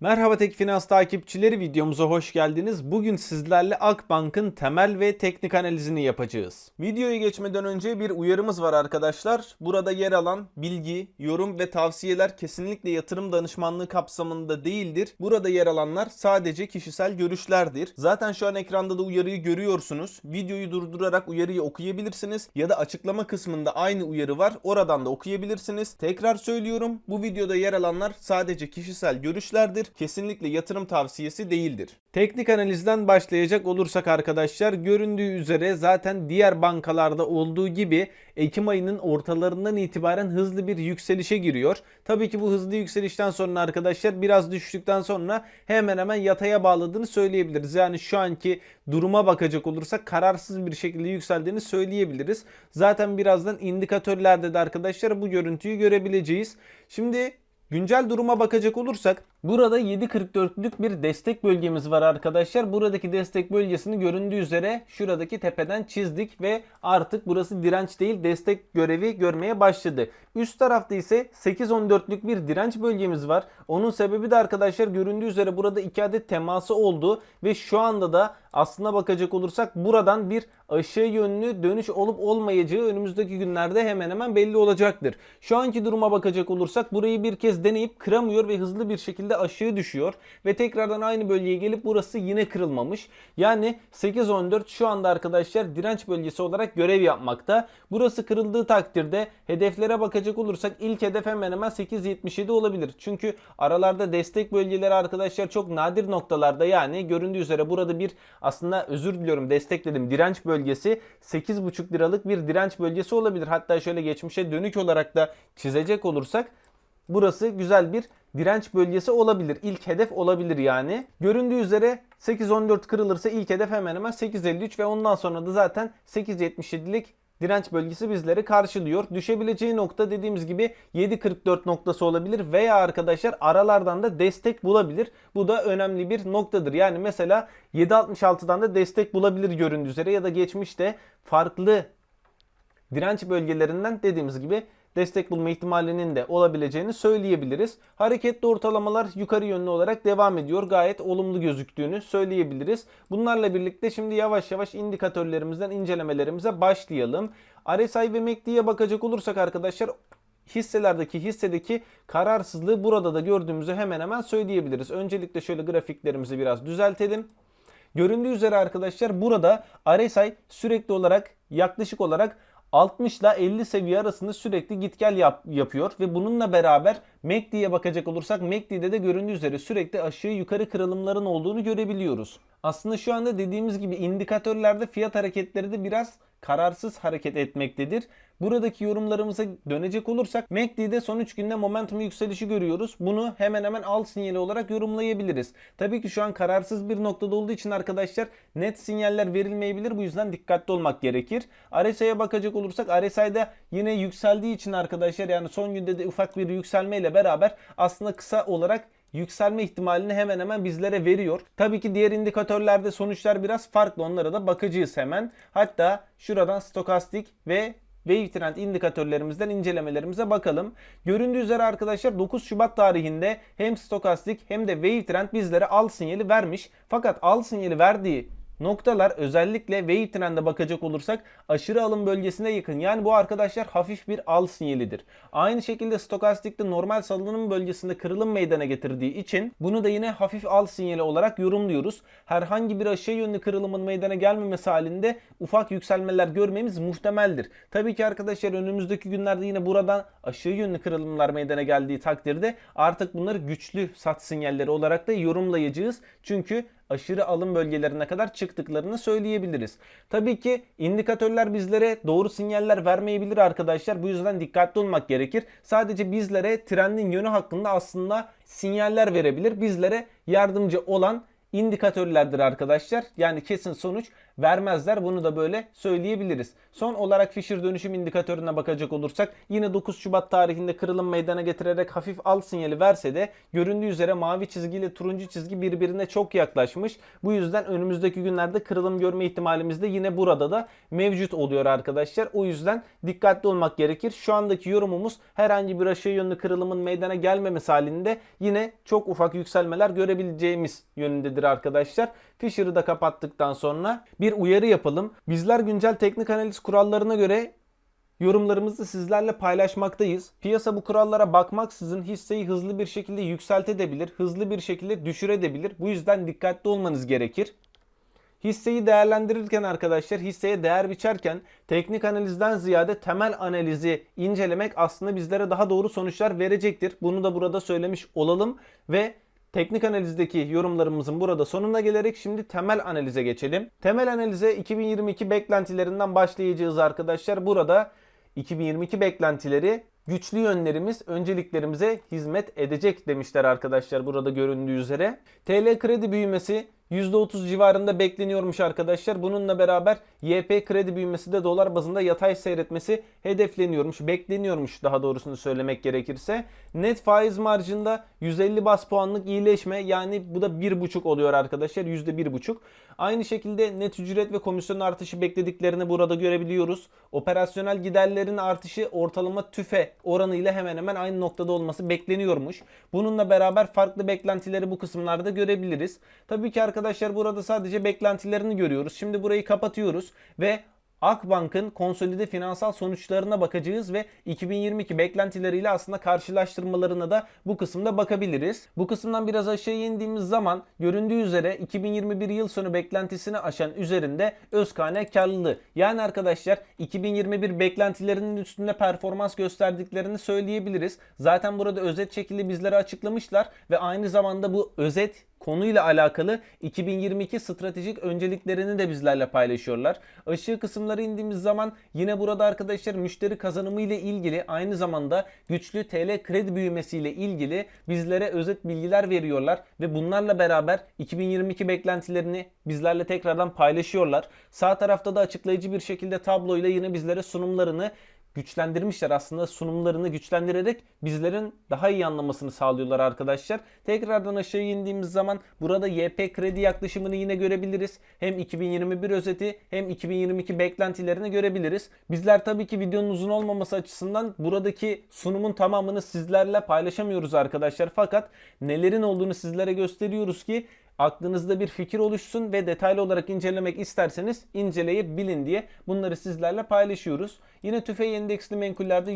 Merhaba Tek Finans takipçileri videomuza hoş geldiniz. Bugün sizlerle Akbank'ın temel ve teknik analizini yapacağız. Videoya geçmeden önce bir uyarımız var arkadaşlar. Burada yer alan bilgi, yorum ve tavsiyeler kesinlikle yatırım danışmanlığı kapsamında değildir. Burada yer alanlar sadece kişisel görüşlerdir. Zaten şu an ekranda da uyarıyı görüyorsunuz. Videoyu durdurarak uyarıyı okuyabilirsiniz ya da açıklama kısmında aynı uyarı var. Oradan da okuyabilirsiniz. Tekrar söylüyorum. Bu videoda yer alanlar sadece kişisel görüşlerdir kesinlikle yatırım tavsiyesi değildir. Teknik analizden başlayacak olursak arkadaşlar göründüğü üzere zaten diğer bankalarda olduğu gibi Ekim ayının ortalarından itibaren hızlı bir yükselişe giriyor. Tabii ki bu hızlı yükselişten sonra arkadaşlar biraz düştükten sonra hemen hemen yataya bağladığını söyleyebiliriz. Yani şu anki duruma bakacak olursak kararsız bir şekilde yükseldiğini söyleyebiliriz. Zaten birazdan indikatörlerde de arkadaşlar bu görüntüyü görebileceğiz. Şimdi Güncel duruma bakacak olursak burada 7.44'lük bir destek bölgemiz var arkadaşlar. Buradaki destek bölgesini göründüğü üzere şuradaki tepeden çizdik ve artık burası direnç değil destek görevi görmeye başladı. Üst tarafta ise 8.14'lük bir direnç bölgemiz var. Onun sebebi de arkadaşlar göründüğü üzere burada 2 adet teması oldu ve şu anda da aslına bakacak olursak buradan bir aşağı yönlü dönüş olup olmayacağı önümüzdeki günlerde hemen hemen belli olacaktır. Şu anki duruma bakacak olursak burayı bir kez deneyip kıramıyor ve hızlı bir şekilde aşağı düşüyor ve tekrardan aynı bölgeye gelip burası yine kırılmamış. Yani 8.14 şu anda arkadaşlar direnç bölgesi olarak görev yapmakta. Burası kırıldığı takdirde hedeflere bakacak olursak ilk hedef hemen hemen 8.77 olabilir. Çünkü aralarda destek bölgeleri arkadaşlar çok nadir noktalarda yani göründüğü üzere burada bir aslında özür diliyorum destekledim direnç bölgesi 8.5 liralık bir direnç bölgesi olabilir. Hatta şöyle geçmişe dönük olarak da çizecek olursak burası güzel bir direnç bölgesi olabilir. İlk hedef olabilir yani. Göründüğü üzere 8.14 kırılırsa ilk hedef hemen hemen 8.53 ve ondan sonra da zaten 8.77'lik direnç bölgesi bizleri karşılıyor. Düşebileceği nokta dediğimiz gibi 7.44 noktası olabilir veya arkadaşlar aralardan da destek bulabilir. Bu da önemli bir noktadır. Yani mesela 7.66'dan da destek bulabilir göründüğü üzere ya da geçmişte farklı direnç bölgelerinden dediğimiz gibi destek bulma ihtimalinin de olabileceğini söyleyebiliriz. Hareketli ortalamalar yukarı yönlü olarak devam ediyor. Gayet olumlu gözüktüğünü söyleyebiliriz. Bunlarla birlikte şimdi yavaş yavaş indikatörlerimizden incelemelerimize başlayalım. RSI ve MACD'ye bakacak olursak arkadaşlar hisselerdeki hissedeki kararsızlığı burada da gördüğümüzü hemen hemen söyleyebiliriz. Öncelikle şöyle grafiklerimizi biraz düzeltelim. Göründüğü üzere arkadaşlar burada RSI sürekli olarak yaklaşık olarak 60 ile 50 seviye arasında sürekli git gel yap, yapıyor ve bununla beraber MACD'ye bakacak olursak MACD'de de göründüğü üzere sürekli aşağı yukarı kırılımların olduğunu görebiliyoruz. Aslında şu anda dediğimiz gibi indikatörlerde fiyat hareketleri de biraz kararsız hareket etmektedir. Buradaki yorumlarımıza dönecek olursak MACD'de son 3 günde momentum yükselişi görüyoruz. Bunu hemen hemen al sinyali olarak yorumlayabiliriz. Tabii ki şu an kararsız bir noktada olduğu için arkadaşlar net sinyaller verilmeyebilir. Bu yüzden dikkatli olmak gerekir. RSI'ye bakacak olursak RSI'de yine yükseldiği için arkadaşlar yani son günde de ufak bir yükselmeyle beraber aslında kısa olarak yükselme ihtimalini hemen hemen bizlere veriyor. Tabii ki diğer indikatörlerde sonuçlar biraz farklı. Onlara da bakacağız hemen. Hatta şuradan stokastik ve Wave Trend indikatörlerimizden incelemelerimize bakalım. Göründüğü üzere arkadaşlar 9 Şubat tarihinde hem stokastik hem de Wave Trend bizlere al sinyali vermiş. Fakat al sinyali verdiği noktalar özellikle wave trend'e bakacak olursak aşırı alım bölgesine yakın. Yani bu arkadaşlar hafif bir al sinyalidir. Aynı şekilde stokastikte normal salınım bölgesinde kırılım meydana getirdiği için bunu da yine hafif al sinyali olarak yorumluyoruz. Herhangi bir aşağı yönlü kırılımın meydana gelmemesi halinde ufak yükselmeler görmemiz muhtemeldir. Tabii ki arkadaşlar önümüzdeki günlerde yine buradan aşağı yönlü kırılımlar meydana geldiği takdirde artık bunları güçlü sat sinyalleri olarak da yorumlayacağız. Çünkü aşırı alım bölgelerine kadar çıktıklarını söyleyebiliriz. Tabii ki indikatörler bizlere doğru sinyaller vermeyebilir arkadaşlar. Bu yüzden dikkatli olmak gerekir. Sadece bizlere trendin yönü hakkında aslında sinyaller verebilir. Bizlere yardımcı olan indikatörlerdir arkadaşlar. Yani kesin sonuç vermezler. Bunu da böyle söyleyebiliriz. Son olarak Fisher dönüşüm indikatörüne bakacak olursak yine 9 Şubat tarihinde kırılım meydana getirerek hafif al sinyali verse de göründüğü üzere mavi çizgi ile turuncu çizgi birbirine çok yaklaşmış. Bu yüzden önümüzdeki günlerde kırılım görme ihtimalimiz de yine burada da mevcut oluyor arkadaşlar. O yüzden dikkatli olmak gerekir. Şu andaki yorumumuz herhangi bir aşağı yönlü kırılımın meydana gelmemesi halinde yine çok ufak yükselmeler görebileceğimiz yönündedir arkadaşlar. Fisher'ı da kapattıktan sonra bir uyarı yapalım. Bizler güncel teknik analiz kurallarına göre yorumlarımızı sizlerle paylaşmaktayız. Piyasa bu kurallara bakmaksızın hisseyi hızlı bir şekilde yükseltebilir, hızlı bir şekilde düşürebilir. Bu yüzden dikkatli olmanız gerekir. Hisseyi değerlendirirken arkadaşlar hisseye değer biçerken teknik analizden ziyade temel analizi incelemek aslında bizlere daha doğru sonuçlar verecektir. Bunu da burada söylemiş olalım ve Teknik analizdeki yorumlarımızın burada sonuna gelerek şimdi temel analize geçelim. Temel analize 2022 beklentilerinden başlayacağız arkadaşlar. Burada 2022 beklentileri güçlü yönlerimiz önceliklerimize hizmet edecek demişler arkadaşlar burada göründüğü üzere. TL kredi büyümesi %30 civarında bekleniyormuş arkadaşlar. Bununla beraber YP kredi büyümesi de dolar bazında yatay seyretmesi hedefleniyormuş, bekleniyormuş daha doğrusunu söylemek gerekirse. Net faiz marjında 150 bas puanlık iyileşme yani bu da 1,5 oluyor arkadaşlar %1,5. Aynı şekilde net ücret ve komisyon artışı beklediklerini burada görebiliyoruz. Operasyonel giderlerin artışı ortalama tüfe oranıyla hemen hemen aynı noktada olması bekleniyormuş. Bununla beraber farklı beklentileri bu kısımlarda görebiliriz. Tabii ki arkadaşlar burada sadece beklentilerini görüyoruz. Şimdi burayı kapatıyoruz ve Akbank'ın konsolide finansal sonuçlarına bakacağız ve 2022 beklentileriyle aslında karşılaştırmalarına da bu kısımda bakabiliriz. Bu kısımdan biraz aşağı indiğimiz zaman göründüğü üzere 2021 yıl sonu beklentisini aşan üzerinde öz kaynak karlılığı. Yani arkadaşlar 2021 beklentilerinin üstünde performans gösterdiklerini söyleyebiliriz. Zaten burada özet şekilde bizlere açıklamışlar ve aynı zamanda bu özet konuyla alakalı 2022 stratejik önceliklerini de bizlerle paylaşıyorlar. Aşağı kısımlara indiğimiz zaman yine burada arkadaşlar müşteri kazanımı ile ilgili aynı zamanda güçlü TL kredi büyümesi ile ilgili bizlere özet bilgiler veriyorlar ve bunlarla beraber 2022 beklentilerini bizlerle tekrardan paylaşıyorlar. Sağ tarafta da açıklayıcı bir şekilde tabloyla yine bizlere sunumlarını güçlendirmişler aslında sunumlarını güçlendirerek bizlerin daha iyi anlamasını sağlıyorlar arkadaşlar. Tekrardan aşağı indiğimiz zaman burada YP kredi yaklaşımını yine görebiliriz. Hem 2021 özeti hem 2022 beklentilerini görebiliriz. Bizler tabii ki videonun uzun olmaması açısından buradaki sunumun tamamını sizlerle paylaşamıyoruz arkadaşlar. Fakat nelerin olduğunu sizlere gösteriyoruz ki aklınızda bir fikir oluşsun ve detaylı olarak incelemek isterseniz inceleyebilin diye bunları sizlerle paylaşıyoruz. Yine tüfeği endeksli menkullerde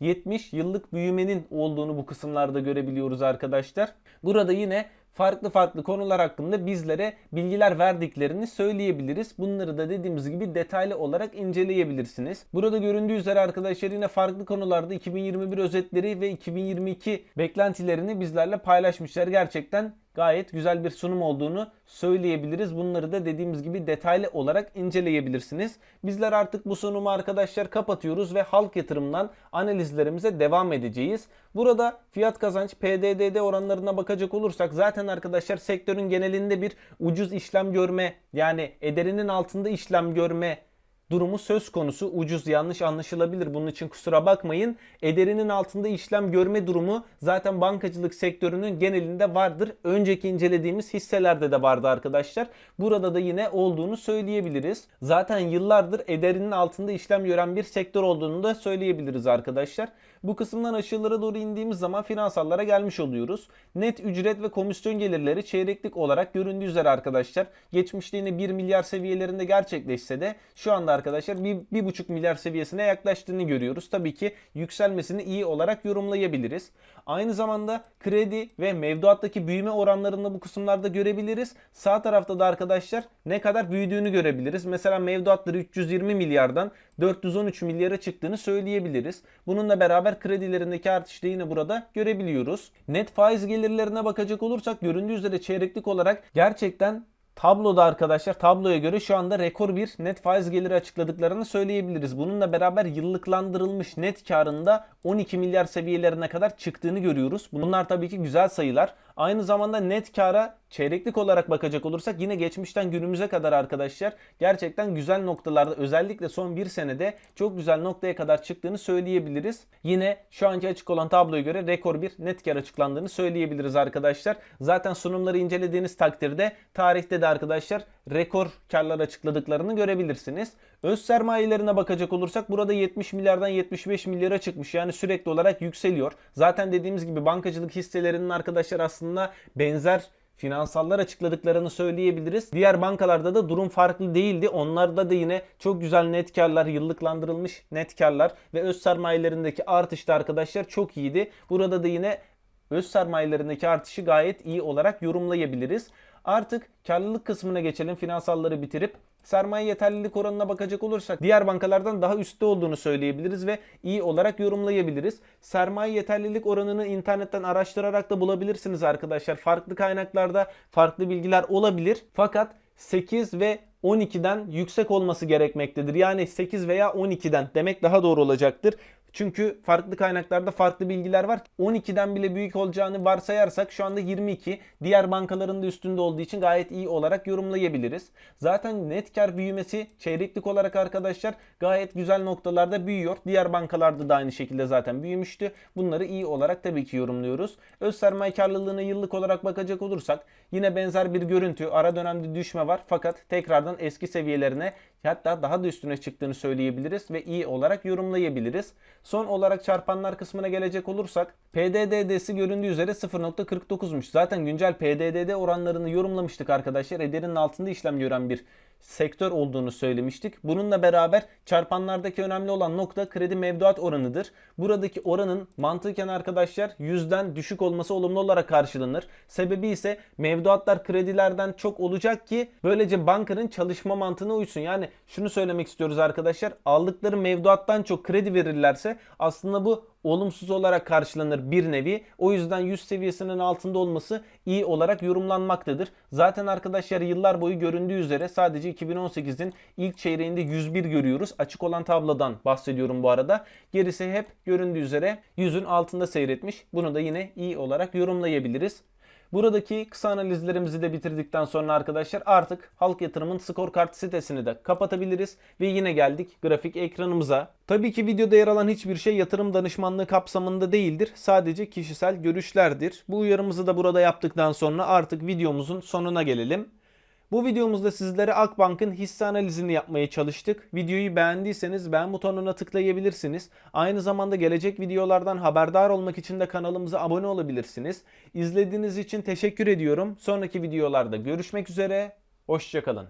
%70 yıllık büyümenin olduğunu bu kısımlarda görebiliyoruz arkadaşlar. Burada yine farklı farklı konular hakkında bizlere bilgiler verdiklerini söyleyebiliriz. Bunları da dediğimiz gibi detaylı olarak inceleyebilirsiniz. Burada göründüğü üzere arkadaşlar yine farklı konularda 2021 özetleri ve 2022 beklentilerini bizlerle paylaşmışlar. Gerçekten gayet güzel bir sunum olduğunu söyleyebiliriz. Bunları da dediğimiz gibi detaylı olarak inceleyebilirsiniz. Bizler artık bu sunumu arkadaşlar kapatıyoruz ve halk yatırımdan analizlerimize devam edeceğiz. Burada fiyat kazanç PDDD oranlarına bakacak olursak zaten arkadaşlar sektörün genelinde bir ucuz işlem görme yani ederinin altında işlem görme durumu söz konusu. Ucuz yanlış anlaşılabilir. Bunun için kusura bakmayın. Ederinin altında işlem görme durumu zaten bankacılık sektörünün genelinde vardır. Önceki incelediğimiz hisselerde de vardı arkadaşlar. Burada da yine olduğunu söyleyebiliriz. Zaten yıllardır ederinin altında işlem gören bir sektör olduğunu da söyleyebiliriz arkadaşlar. Bu kısımdan aşağılara doğru indiğimiz zaman finansallara gelmiş oluyoruz. Net ücret ve komisyon gelirleri çeyreklik olarak göründüğü üzere arkadaşlar. Geçmişte yine 1 milyar seviyelerinde gerçekleşse de şu anda arkadaşlar 1,5 milyar seviyesine yaklaştığını görüyoruz. Tabii ki yükselmesini iyi olarak yorumlayabiliriz. Aynı zamanda kredi ve mevduattaki büyüme oranlarını bu kısımlarda görebiliriz. Sağ tarafta da arkadaşlar ne kadar büyüdüğünü görebiliriz. Mesela mevduatları 320 milyardan 413 milyara çıktığını söyleyebiliriz. Bununla beraber kredilerindeki artışı da yine burada görebiliyoruz. Net faiz gelirlerine bakacak olursak göründüğü üzere çeyreklik olarak gerçekten Tabloda arkadaşlar tabloya göre şu anda rekor bir net faiz geliri açıkladıklarını söyleyebiliriz. Bununla beraber yıllıklandırılmış net karında 12 milyar seviyelerine kadar çıktığını görüyoruz. Bunlar tabii ki güzel sayılar. Aynı zamanda net kara çeyreklik olarak bakacak olursak yine geçmişten günümüze kadar arkadaşlar gerçekten güzel noktalarda özellikle son bir senede çok güzel noktaya kadar çıktığını söyleyebiliriz. Yine şu anki açık olan tabloya göre rekor bir net kar açıklandığını söyleyebiliriz arkadaşlar. Zaten sunumları incelediğiniz takdirde tarihte de arkadaşlar rekor karlar açıkladıklarını görebilirsiniz. Öz sermayelerine bakacak olursak burada 70 milyardan 75 milyara çıkmış. Yani sürekli olarak yükseliyor. Zaten dediğimiz gibi bankacılık hisselerinin arkadaşlar aslında benzer finansallar açıkladıklarını söyleyebiliriz. Diğer bankalarda da durum farklı değildi. Onlarda da yine çok güzel net karlar, yıllıklandırılmış net karlar ve öz sermayelerindeki artış da arkadaşlar çok iyiydi. Burada da yine öz sermayelerindeki artışı gayet iyi olarak yorumlayabiliriz. Artık karlılık kısmına geçelim finansalları bitirip sermaye yeterlilik oranına bakacak olursak diğer bankalardan daha üstte olduğunu söyleyebiliriz ve iyi olarak yorumlayabiliriz. Sermaye yeterlilik oranını internetten araştırarak da bulabilirsiniz arkadaşlar. Farklı kaynaklarda farklı bilgiler olabilir. Fakat 8 ve 12'den yüksek olması gerekmektedir. Yani 8 veya 12'den demek daha doğru olacaktır. Çünkü farklı kaynaklarda farklı bilgiler var. 12'den bile büyük olacağını varsayarsak şu anda 22. Diğer bankaların da üstünde olduğu için gayet iyi olarak yorumlayabiliriz. Zaten net kar büyümesi çeyreklik olarak arkadaşlar gayet güzel noktalarda büyüyor. Diğer bankalarda da aynı şekilde zaten büyümüştü. Bunları iyi olarak tabii ki yorumluyoruz. Öz sermaye karlılığına yıllık olarak bakacak olursak yine benzer bir görüntü. Ara dönemde düşme var fakat tekrardan eski seviyelerine hatta daha da üstüne çıktığını söyleyebiliriz ve iyi olarak yorumlayabiliriz. Son olarak çarpanlar kısmına gelecek olursak PDD'si göründüğü üzere 0.49'muş. Zaten güncel PDD'de oranlarını yorumlamıştık arkadaşlar. Ederinin altında işlem gören bir sektör olduğunu söylemiştik. Bununla beraber çarpanlardaki önemli olan nokta kredi mevduat oranıdır. Buradaki oranın mantıken arkadaşlar yüzden düşük olması olumlu olarak karşılanır. Sebebi ise mevduatlar kredilerden çok olacak ki böylece bankanın çalışma mantığına uysun. Yani şunu söylemek istiyoruz arkadaşlar. Aldıkları mevduattan çok kredi verirlerse aslında bu olumsuz olarak karşılanır bir nevi. O yüzden 100 seviyesinin altında olması iyi olarak yorumlanmaktadır. Zaten arkadaşlar yıllar boyu göründüğü üzere sadece 2018'in ilk çeyreğinde 101 görüyoruz. Açık olan tablodan bahsediyorum bu arada. Gerisi hep göründüğü üzere 100'ün altında seyretmiş. Bunu da yine iyi olarak yorumlayabiliriz. Buradaki kısa analizlerimizi de bitirdikten sonra arkadaşlar artık Halk Yatırım'ın skor kart sitesini de kapatabiliriz. Ve yine geldik grafik ekranımıza. Tabii ki videoda yer alan hiçbir şey yatırım danışmanlığı kapsamında değildir. Sadece kişisel görüşlerdir. Bu uyarımızı da burada yaptıktan sonra artık videomuzun sonuna gelelim. Bu videomuzda sizlere Akbank'ın hisse analizini yapmaya çalıştık. Videoyu beğendiyseniz beğen butonuna tıklayabilirsiniz. Aynı zamanda gelecek videolardan haberdar olmak için de kanalımıza abone olabilirsiniz. İzlediğiniz için teşekkür ediyorum. Sonraki videolarda görüşmek üzere. Hoşçakalın.